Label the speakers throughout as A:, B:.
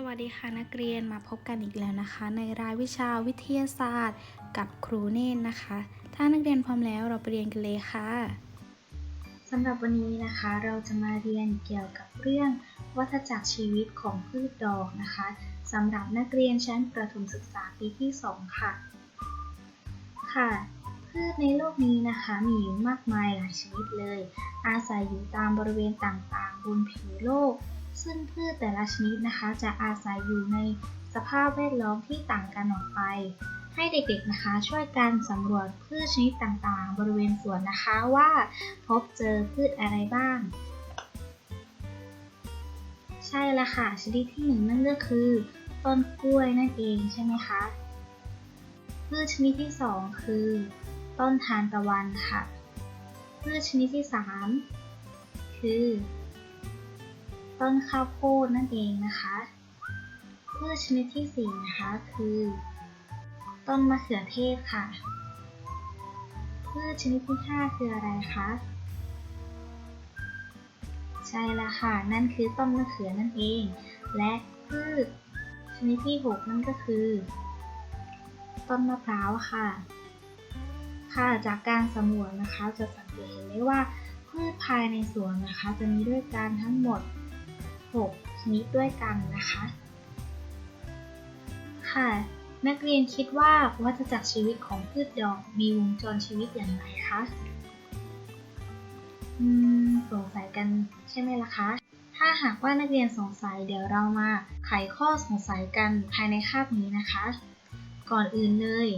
A: สวัสดีค่ะนักเรียนมาพบกันอีกแล้วนะคะ ในรายวิชาวิทยาศาสตร์ กับครูเนตรนะคะ ถ้านักเรียนพร้อมแล้วเราไปเรียนกันเลยค่ะสำหรับวันนี้นะคะเราจะมาเรียนเกี่ยวกับเรื่องวัฏจักรชีวิตของพืชดอกนะคะสำหรับนักเรียนชั้นประถมศึกษาปีที่ 2 ค่ะ ค่ะ พืชในโลกนี้นะคะมีอยู่มากมายหลายชนิดเลย อาศัยอยู่ตามบริเวณต่างๆ บนผิวโลก ซึ่งพืชแต่ละชนิดนะคะจะอาศัยอยู่ในสภาพแวดล้อมที่ต่างกันออกไป ให้เด็กๆนะคะช่วยกันสำรวจพืชชนิดต่างๆ บริเวณสวนนะคะว่าพบเจอพืชอะไรบ้าง ใช่ละค่ะ ชนิดที่หนึ่งนั่นก็คือ ต้นกล้วยนั่นเองใช่ไหมคะพืชชนิดที่สองคือ ต้นทานตะวันค่ะ พืชชนิดที่สามคือ ต้นข้าวโพดนั่นเองนะคะพืชชนิดที่สี่นะคะ คือ ต้นมะเขือเทศค่ะพืชชนิดที่ห้าคืออะไรคะใช่แล้วค่ะ นั่นคือต้นมะเขือนั่นเอง และพืชชนิดที่ 6 นั่นก็คือ ต้นมะพร้าวค่ะ ค่ะจากการสำรวจนะคะ จะสังเกตเห็นได้ว่าพืชภายในสวนนะคะ จะมีด้วยกันทั้งหมด 6 ชนิดด้วยกันนะคะ ค่ะ นักเรียนคิดว่าวัฏจักรชีวิตของพืชดอกมีวงจรชีวิตอย่างไรคะอืมสงสัยกันใช่ไหมล่ะคะ ถ้าหากว่านักเรียนสงสัยเดี๋ยวเรามาไขข้อสงสัยกันภายในคาบนี้นะคะ ก่อนอื่นเลย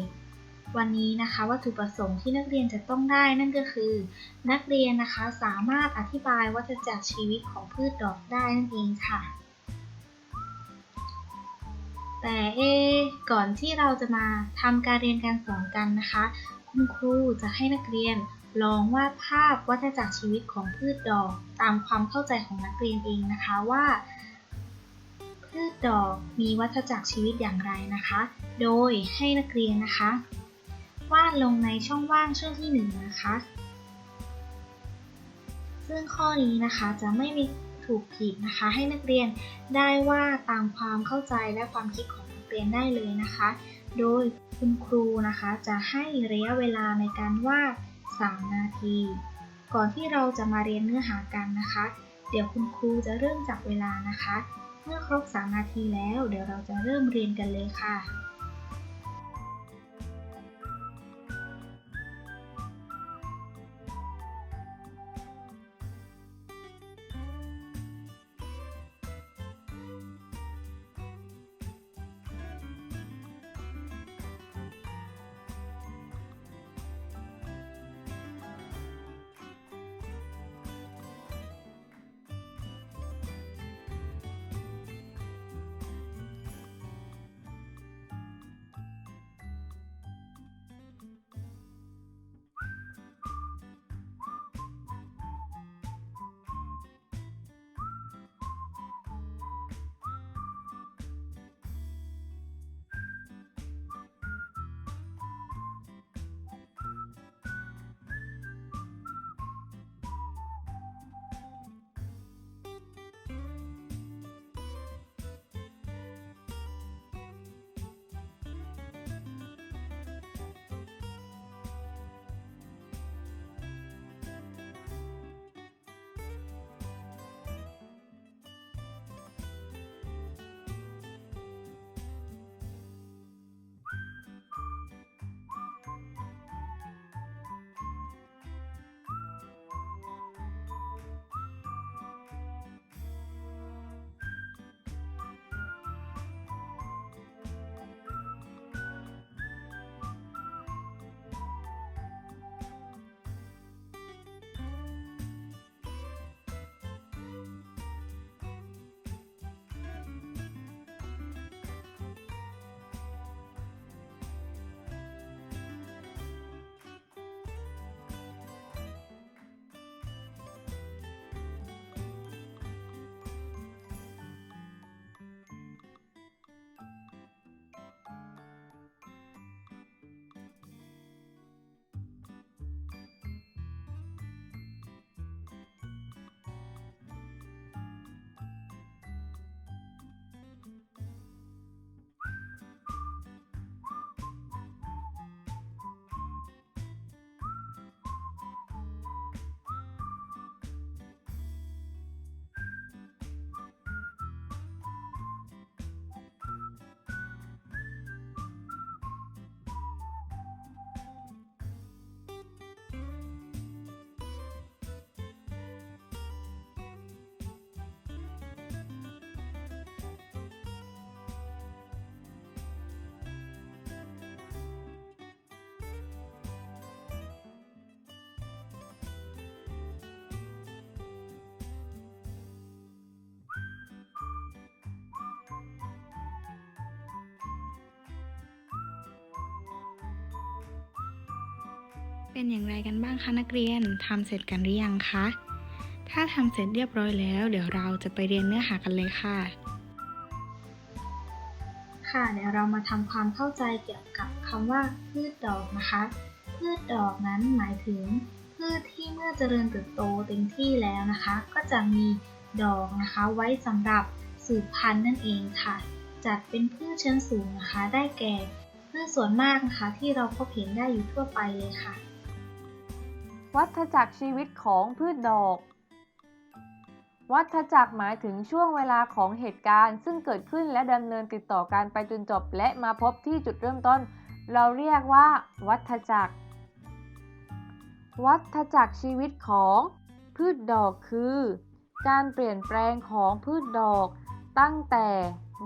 A: วันนี้นะคะวัตถุประสงค์ที่นักเรียนจะต้องได้นั่นก็คือ นักเรียนนะคะสามารถอธิบายวัฏจักรชีวิตของพืชดอกได้นั่นเองค่ะ แต่เอก่อนที่เราจะมาทำการเรียนการสอนกันนะคะ คุณครูจะให้นักเรียนลองวาดภาพวัฏจักรชีวิตของพืชดอกตามความเข้าใจของนักเรียนเองนะคะว่าพืชดอกมีวัฏจักรชีวิตอย่างไรนะคะ โดยให้นักเรียนนะคะ วาดลงในช่องว่างช่องที่หนึ่งนะคะ ซึ่งข้อนี้นะคะจะไม่มีถูกผิดนะคะ ให้นักเรียนได้วาดตามความเข้าใจและความคิดของนักเรียนได้เลยนะคะ โดยคุณครูนะคะจะให้ระยะเวลาในการวาด 3 นาที ก่อนที่เราจะมาเรียนเนื้อหากันนะคะ เดี๋ยวคุณครูจะเริ่มจับเวลานะคะ เมื่อครบ 3 นาทีแล้ว เดี๋ยวเราจะเริ่มเรียนกันเลยค่ะ เป็นอย่างไรกันบ้างคะนักเรียนทำเสร็จกันหรือยังคะ ถ้าทำเสร็จเรียบร้อยแล้ว เดี๋ยวเราจะไปเรียนเนื้อหากันเลยค่ะ ค่ะเดี๋ยวเรามาทำความเข้าใจเกี่ยวกับคำว่าพืชดอกนะคะ พืชดอกนั้นหมายถึง พืชที่เมื่อเจริญเติบโตเต็มที่แล้วนะคะ ก็จะมีดอกนะคะไว้สำหรับสืบพันธุ์นั่นเองค่ะ จัดเป็นพืชชั้นสูงนะคะ ได้แก่พืชส่วนมากนะคะที่เราพบเห็นได้อยู่ทั่วไปเลยค่ะ
B: วัฏจักรชีวิตของพืชดอก วัฏจักรหมายถึงช่วงเวลาของเหตุการณ์ ซึ่งเกิดขึ้นและดำเนินติดต่อกันไปจนจบ และมาพบที่จุดเริ่มต้น เราเรียกว่า วัฏจักร วัฏจักรชีวิตของพืชดอกคือ การเปลี่ยนแปลงของพืชดอก ตั้งแต่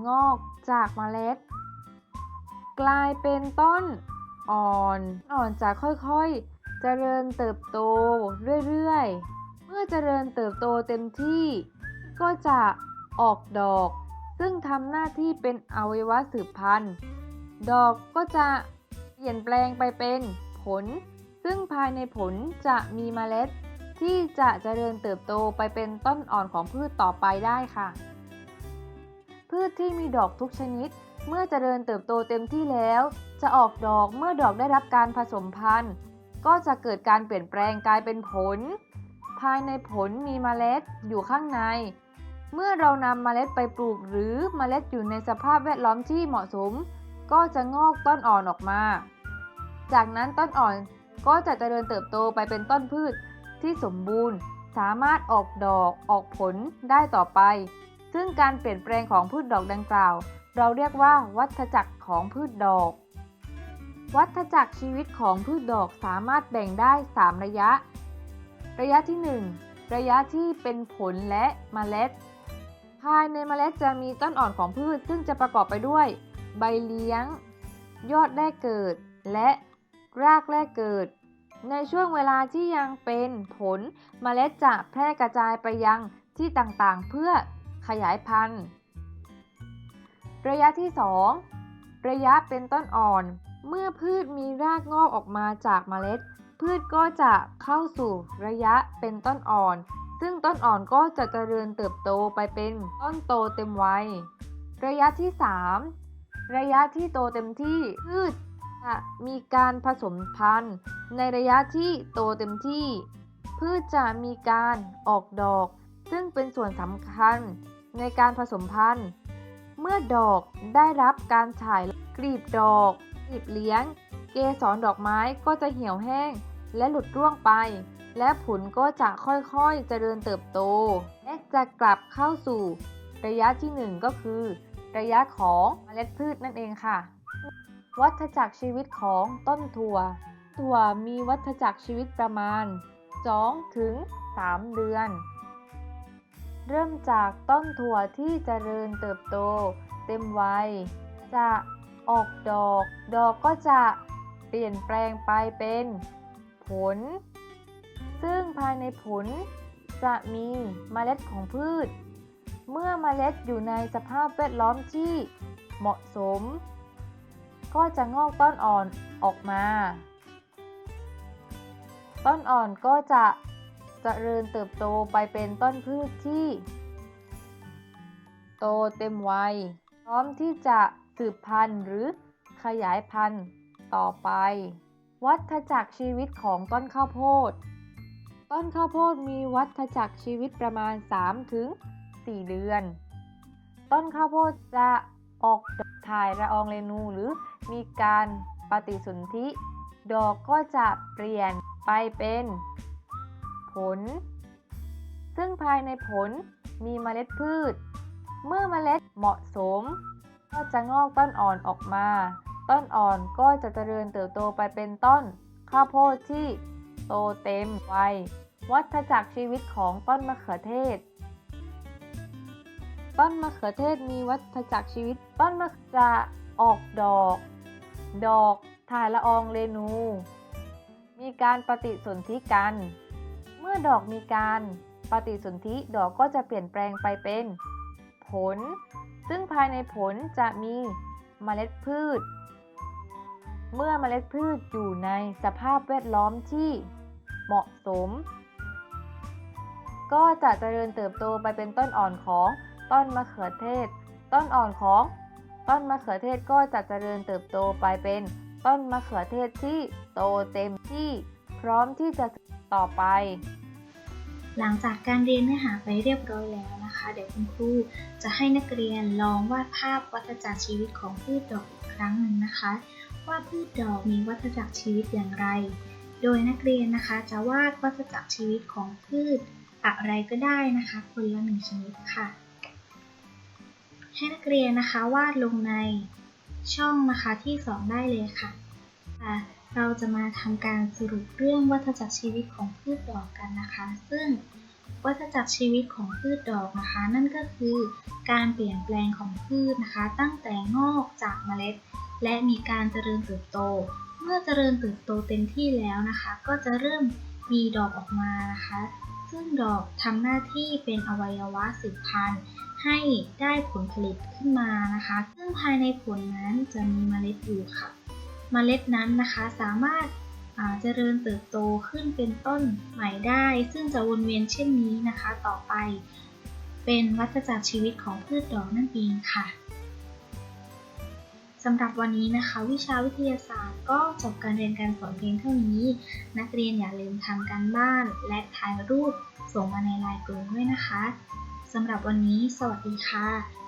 B: งอกจากเมล็ด กลายเป็นต้นอ่อนอ่อนจะค่อยๆ เจริญเติบโตเรื่อยๆ เมื่อเจริญเติบโตเต็มที่ ก็จะออกดอก ซึ่งทำหน้าที่เป็นอวัยวะสืบพันธุ์ ดอกก็จะเปลี่ยนแปลงไปเป็นผล ซึ่งภายในผลจะมีเมล็ด ที่จะเจริญเติบโตไปเป็นต้นอ่อนของพืชต่อไปได้ค่ะ พืชที่มีดอกทุกชนิด เมื่อเจริญเติบโตเต็มที่แล้ว จะออกดอกเมื่อดอกได้รับการผสมพันธุ์ ก็จะเกิดการเปลี่ยนแปลงกลายเป็นผล ภายในผลมีเมล็ดอยู่ข้างใน เมื่อเรานำเมล็ดไปปลูกหรือเมล็ดอยู่ในสภาพแวดล้อมที่เหมาะสม ก็จะงอกต้นอ่อนออกมา จากนั้นต้นอ่อนก็จะเจริญเติบโตไปเป็นต้นพืชที่สมบูรณ์ สามารถออกดอกออกผลได้ต่อไป ซึ่งการเปลี่ยนแปลงของพืชดอกดังกล่าว เราเรียกว่าวัฏจักรของพืชดอก วัฏจักรชีวิตของพืชดอกสามารถแบ่งได้ 3 ระยะ ระยะที่ 1 ระยะที่เป็นผลและเมล็ด ภายในเมล็ดจะมีต้นอ่อนของพืช ซึ่งจะประกอบไปด้วย ใบเลี้ยง ยอดแรกเกิด และรากแรกเกิด ในช่วงเวลาที่ยังเป็นผลเมล็ดจะแพร่กระจายไปยังที่ต่างๆ เพื่อขยายพันธุ์ ระยะที่ 2 ระยะเป็นต้นอ่อน เมื่อพืชมีรากงอกออกมาจากเมล็ด พืชก็จะเข้าสู่ระยะเป็นต้นอ่อน ซึ่งต้นอ่อนก็จะเจริญเติบโตไปเป็นต้นโตเต็มวัย ระยะที่ 3 ระยะที่โตเต็มที่พืชจะมีการผสมพันธุ์ ในระยะที่โตเต็มที่ พืชจะมีการออกดอก ซึ่งเป็นส่วนสำคัญในการผสมพันธุ์ เมื่อดอกได้รับการฉายกลีบดอก กลีบเลี้ยง เกสรดอกไม้ก็จะเหี่ยวแห้ง และหลุดร่วงไป และผลก็จะค่อยๆเจริญเติบโต และจะกลับเข้าสู่ ระยะที่ 1 ก็คือ ระยะของเมล็ดพืชนั่นเองค่ะ วัฏจักรชีวิตของต้นถั่ว ถั่วมีวัฏจักรชีวิตประมาณ 2 ถึง 3 เดือน เริ่มจากต้นถั่วที่เจริญเติบโต เต็มวัยจะ ออกดอก ดอกก็จะเปลี่ยนแปลงไปเป็นผล ซึ่งภายในผลจะมีเมล็ดของพืช เมื่อเมล็ดอยู่ในสภาพแวดล้อมที่เหมาะสม ก็จะงอกต้นอ่อนออกมา ต้นอ่อนก็จะเจริญเติบโตไปเป็นต้นพืชที่ โตเต็มวัย พร้อมที่จะ สืบพันธุ์หรือขยายพันธุ์ต่อไป วัฏจักรชีวิตของต้นข้าวโพด ต้นข้าวโพดมีวัฏจักรชีวิตประมาณ 3-4เดือน ต้นข้าวโพดจะออกดอกถ่ายละอองเรนูหรือมีการปฏิสนธิดอกก็จะเปลี่ยนไปเป็น ผล ซึ่งภายในผลมีเมล็ดพืช เมื่อเมล็ดเหมาะสม ก็จะงอกต้นอ่อนออกมา ต้นอ่อนก็จะเจริญเติบโตไปเป็นต้น ข้าวโพดที่โตเต็มวัยวัฏจักรชีวิตของต้นมะเขือเทศ ต้นมะเขือเทศมีวัฏจักรชีวิต ต้นมะจะออกดอก ดอกถ่ายละอองเรนู มีการปฏิสนธิกัน เมื่อดอกมีการปฏิสนธิดอกก็จะเปลี่ยนแปลงไปเป็น ผล ซึ่งภายในผลจะมีเมล็ดพืช เมื่อเมล็ดพืชอยู่ในสภาพแวดล้อมที่เหมาะสม ก็จะเจริญเติบโตไปเป็นต้นอ่อนของต้นมะเขือเทศ ต้นอ่อนของต้นมะเขือเทศก็จะเจริญเติบโตไปเป็นต้นมะเขือเทศที่โตเต็มที่พร้อมที่จะต่อไป
A: หลังจากการเรียนเนื้อหาไปเรียบร้อยแล้วนะคะ เดี๋ยวคุณครูจะให้นักเรียนลองวาดภาพวัฏจักรชีวิตของพืชดอกอีกครั้งหนึ่งนะคะ ว่าพืชดอกมีวัฏจักรชีวิตอย่างไร โดยนักเรียนนะคะจะวาดวัฏจักรชีวิตของพืชอะไรก็ได้นะคะคนละหนึ่งชนิดค่ะ ให้นักเรียนนะคะวาดลงในช่องนะคะที่สองได้เลยค่ะ เราจะมาทำการสรุปเรื่องวัฏจักรชีวิตของพืชดอกกันนะคะ ซึ่งวัฏจักรชีวิตของพืชดอกนะคะ นั่นก็คือการเปลี่ยนแปลงของพืชนะคะ ตั้งแต่งอกจากเมล็ด และมีการเจริญเติบโต เมื่อเจริญเติบโตเต็มที่แล้วนะคะ ก็จะเริ่มมีดอกออกมานะคะ ซึ่งดอกทำหน้าที่เป็นอวัยวะสืบพันธุ์ให้ได้ผลผลิตขึ้นมานะคะ ซึ่งภายในผลนั้นจะมีเมล็ดอยู่ค่ะ เมล็ดนั้นนะคะสามารถเจริญเติบโตขึ้นเป็นต้นใหม่ได้ ซึ่งจะวนเวียนเช่นนี้นะคะต่อไป เป็นวัฏจักรชีวิตของพืชดอกนั่นเองค่ะสำหรับวันนี้นะคะ วิชาวิทยาศาสตร์ก็จบการเรียนการสอนเพียงเท่านี้ นักเรียนอย่าลืมทำการบ้าน และถ่ายรูปส่งมาในไลน์กลุ่มด้วยนะคะสำหรับวันนี้ สวัสดีค่ะ